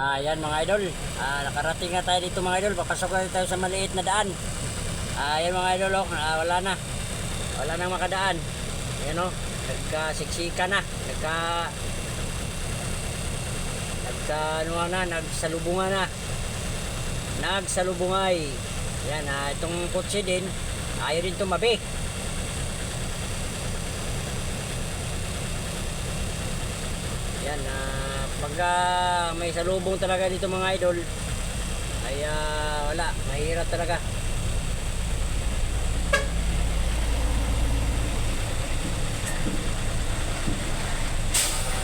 Ayan mga idol, ah, nakarating na tayo dito mga idol, papasok tayo sa maliit na daan. Ayan mga idol, ah, wala na. Wala nang makadaan. Ayan oh, nagkasiksika na. Nagka... Nagka ano na, nagsalubungan na. Nagsalubungay. Ayan, ah, itong kotse din, ayaw din tumabi. Yan, ah, pagka may salubong talaga dito mga idol, ay ah, wala, mahirap talaga.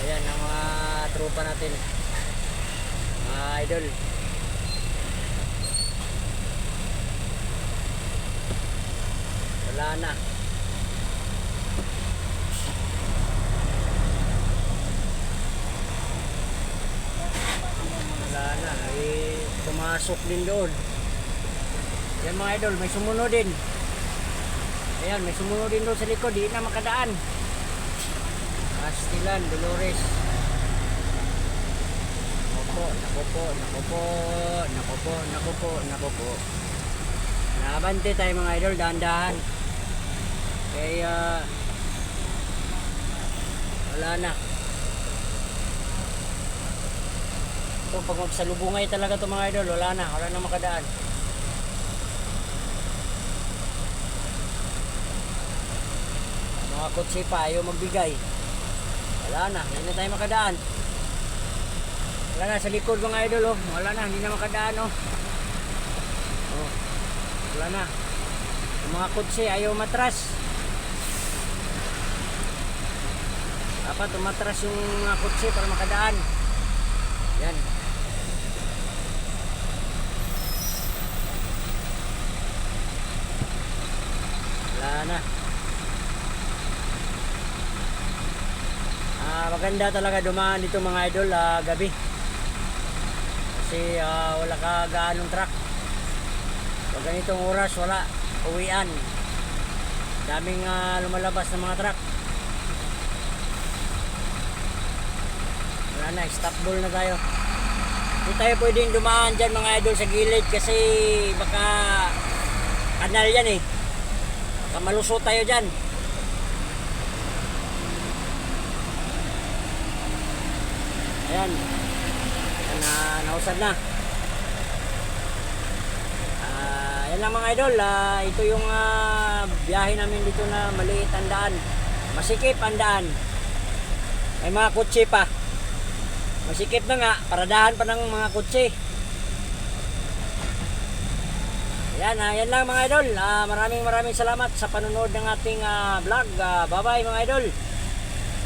Ayan ang mga tropa natin. Mga idol. Wala na. Wala na. Eh, pumasok din doon. Yan mga idol, may sumunod din. Ayan, may sumunod din doon sa likod. Di na makadaan. Astilan, Dolores. Nako po, nako po, nako po, nako po, nako. Nabante tayo mga idol, dahan-dahan. Kaya, wala na. Ito, pag magsalubungay talaga to mga idol, wala na, wala na makadaan. Mga kotse pa, ayaw magbigay. Wala na, hindi na tayo makadaan. Wala na, sa likod mga idol, oh. wala na, hindi na makadaan. Oh. Oh. Wala na. Yung mga kotse ayaw matras. Dapat umatras yung mga kotse para makadaan. Yan. Wala na. Ah, maganda talaga dumaan dito mga idol ah, gabi. Kasi ah, wala ka gaanong truck. Pag ganitong oras wala uwian. Daming ah, lumalabas ng mga truck. Wala na, stop ball na tayo. Hindi tayo pwedeng dumaan dyan mga idol sa gilid kasi baka kanal yan eh. Baka malusot tayo dyan. Ayan. Na, nausad na. Ah, yan lang mga idol. Ah, ito yung ah, biyahe namin dito na maliit ang daan. Masikip ang daan. May mga kutsi pa. Masikip na nga, paradahan pa ng mga kutsi. Yan, ah, yan lang mga idol. Ah, maraming maraming salamat sa panonood ng ating ah, vlog. Ah, bye-bye mga idol.